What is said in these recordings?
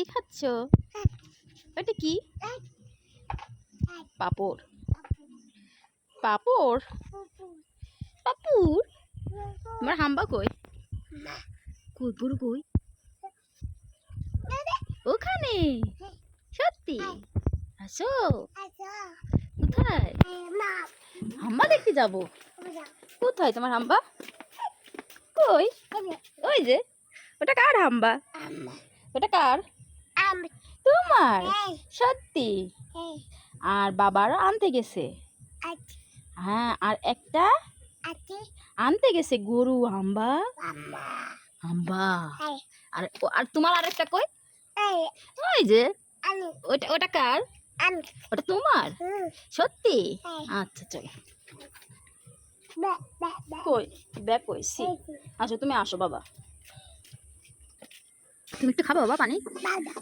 কি খাচ্ছ? ওটা কি? পাপড়। পাপড়? পাপুর আমার হাম্বা কই? কই পুরো কই ওখানে? সত্যি? আসো। কোথায়? হাম্বা দেখতে যাব। কোথায় তোমার হাম্বা? কই? ওই যে। ওটা কার হাম্বা। ওটা কার? তোমার? সত্যি? আর বাবারা আনতে গেছে? হ্যাঁ আর একটা? আনতে গেছে গরু হাম্বা হাম্বা আর আর তোমার আরেকটা কই? ওই যে ওটা ওটা কার? ওটা তোমার? সত্যি? আচ্ছা চলো। কই? ব্যাগ কই? সি। আসো তুমি আসো বাবা। তুমি একটু খাব বাবা পানি?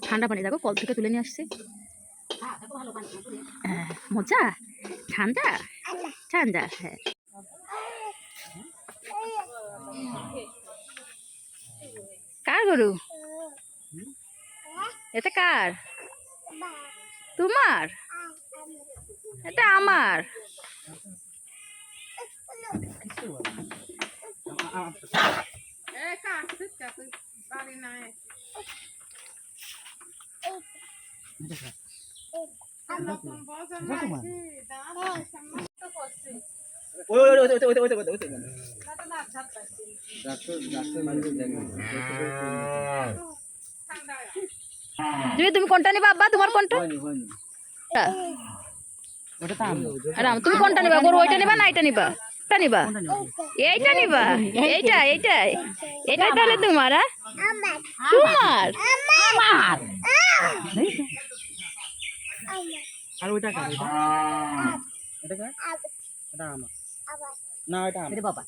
ঠান্ডা পানি দেখো কল থেকে তুলে নিয়ে আসছি। হ্যাঁ, মজা? ঠান্ডা। ঠান্ডা হ্যাঁ। কার গরু? এটা কার? তোমার? এটা আমার। তুমি তুমি কোনটা নিবা আব্বা? তোমার কোনটা? রাম তুমি কোনটা নিবা? গরু ওইটা নিবা না এটা নিবা? এটা নিবা? এইটা নিবা? এইটা এইটাই এটাই তাহলে তোমার হ্যাঁ? তোমার? আর ওইটা কার? ওইটা? এটা কার? এটা আমার। না এটা আমার বাবা